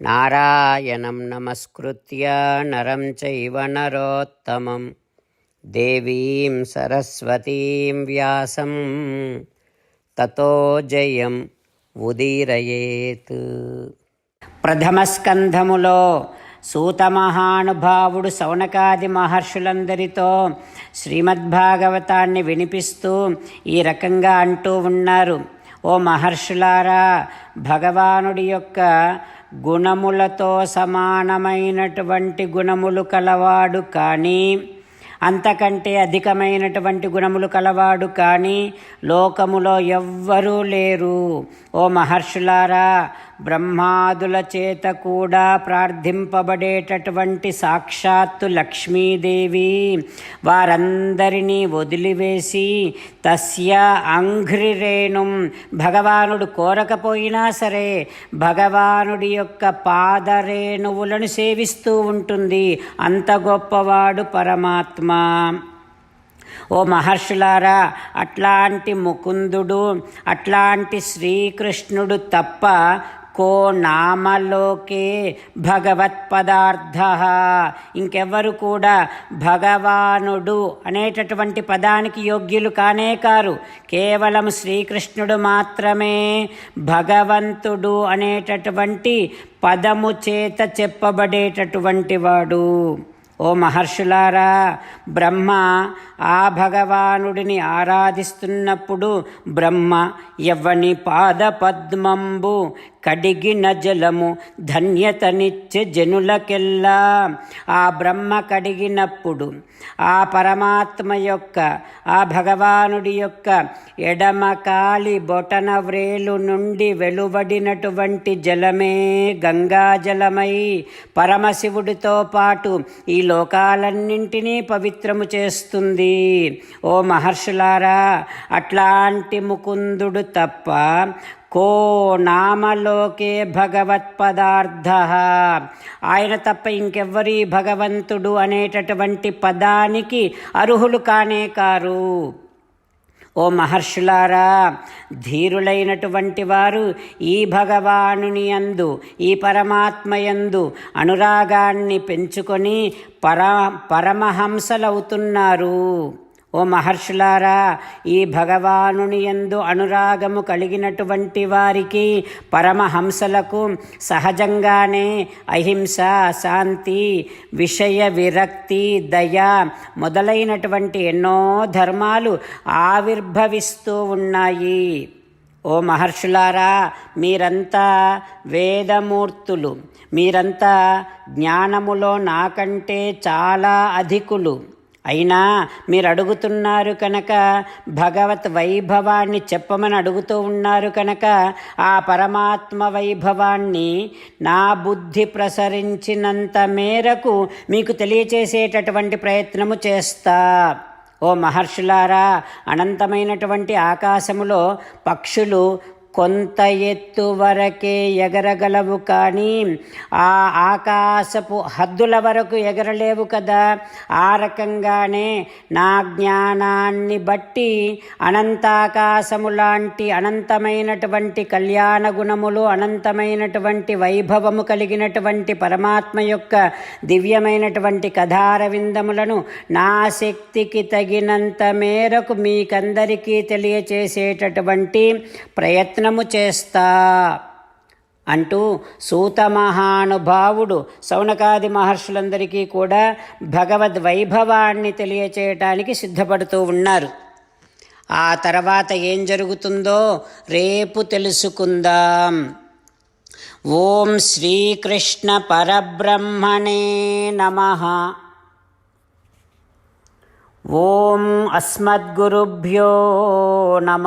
నారాయణం నమస్కృత్య నరం చైవ నరోత్తమం దేవీం సరస్వతీం వ్యాసం తతో జయం ఉదీరయేత్ ప్రథమస్కంధములో సూతమహానుభావుడు సౌనకాది మహర్షులందరితో శ్రీమద్భాగవతాన్ని వినిపిస్తూ ఈ రకంగా అంటూ ఉన్నారు. ఓ మహర్షులారా భగవానుడి యొక్క గుణములతో సమానమైనటువంటి గుణములు కలవాడు కానీ అంతకంటే అధికమైనటువంటి గుణములు కలవాడు కానీ లోకములో ఎవ్వరూ లేరు. ఓ మహర్షులారా బ్రహ్మాదుల చేత కూడా ప్రార్థింపబడేటటువంటి సాక్షాత్తు లక్ష్మీదేవి వారందరినీ వదిలివేసి తస్య అంఘ్రిరేణుం భగవానుడు కోరకపోయినా సరే భగవానుడి యొక్క పాదరేణువులను సేవిస్తూ ఉంటుంది. అంత గొప్పవాడు పరమాత్మ. ఓ మహర్షులారా అట్లాంటి ముకుందుడు అట్లాంటి శ్రీకృష్ణుడు తప్ప కో నామలోకే భగవత్పదార్థ. ఇంకెవ్వరు కూడా భగవానుడు అనేటటువంటి పదానికి యోగ్యులు కానే కారు. కేవలం శ్రీకృష్ణుడు మాత్రమే భగవంతుడు అనేటటువంటి పదము చేత చెప్పబడేటటువంటి వాడు. ఓ మహర్షులారా బ్రహ్మ ఆ భగవానుడిని ఆరాధిస్తున్నప్పుడు బ్రహ్మ ఎవ్వని పాద పద్మంబు కడిగిన జలము ధన్యతనిచ్చే జనులకెల్లా. ఆ బ్రహ్మ కడిగినప్పుడు ఆ పరమాత్మ యొక్క ఆ భగవానుడి యొక్క ఎడమ కాలి బొటన వ్రేలు నుండి వెలువడినటువంటి జలమే గంగాజలమై పరమశివుడితో పాటు ఈ లోకాలన్నింటినీ పవిత్రము చేస్తుంది. ఓ మహర్షులారా అట్లాంటి ముకుందుడు తప్ప కో నామలోకే భగవత్పదార్థ ఆయన తప్ప ఇంకెవ్వరి భగవంతుడు అనేటటువంటి పదానికి అర్హులు కానే కారు. ఓ మహర్షులారా ధీరులైనటువంటి వారు ఈ భగవానుని యందు ఈ పరమాత్మయందు అనురాగాన్ని పెంచుకొని పర పరమహంసలవుతున్నారు. ఓ మహర్షులారా ఈ భగవానుని యందు అనురాగము కలిగినటువంటి వారికి పరమహంసలకు సహజంగానే అహింస శాంతి విషయ విరక్తి దయ మొదలైనటువంటి ఎన్నో ధర్మాలు ఆవిర్భవిస్తూ ఉన్నాయి. ఓ మహర్షులారా మీరంతా వేదమూర్తులు. మీరంతా జ్ఞానములో నాకంటే చాలా అధికులు. అయినా మీరు అడుగుతున్నారు కనుక భగవత్ వైభవాన్ని చెప్పమని అడుగుతూ ఉన్నారు కనుక ఆ పరమాత్మ వైభవాన్ని నా బుద్ధి ప్రసరించినంత మేరకు మీకు తెలియచేసేటటువంటి ప్రయత్నము చేస్తా. ఓ మహర్షులారా అనంతమైనటువంటి ఆకాశములో పక్షులు కొంత ఎత్తు వరకే ఎగరగలవు కానీ ఆ ఆకాశపు హద్దుల వరకు ఎగరలేవు కదా. ఆ రకంగానే నా జ్ఞానాన్ని బట్టి అనంతాకాశము లాంటి అనంతమైనటువంటి కళ్యాణ గుణములు అనంతమైనటువంటి వైభవము కలిగినటువంటి పరమాత్మ యొక్క దివ్యమైనటువంటి కథారవిందములను నా శక్తికి తగినంత మేరకు మీకందరికీ తెలియచేసేటటువంటి ప్రయత్నం ప్రయత్నము చేస్తా. అంటూ సూత మహానుభావుడు సౌనకాది మహర్షులందరికీ కూడా భగవద్ వైభవాన్ని తెలియచేయటానికి సిద్ధపడుతూ ఉన్నారు. ఆ తర్వాత ఏం జరుగుతుందో రేపు తెలుసుకుందాం. ఓం శ్రీకృష్ణ పరబ్రహ్మణే నమ. ఓం అస్మద్గురుభ్యో నమ.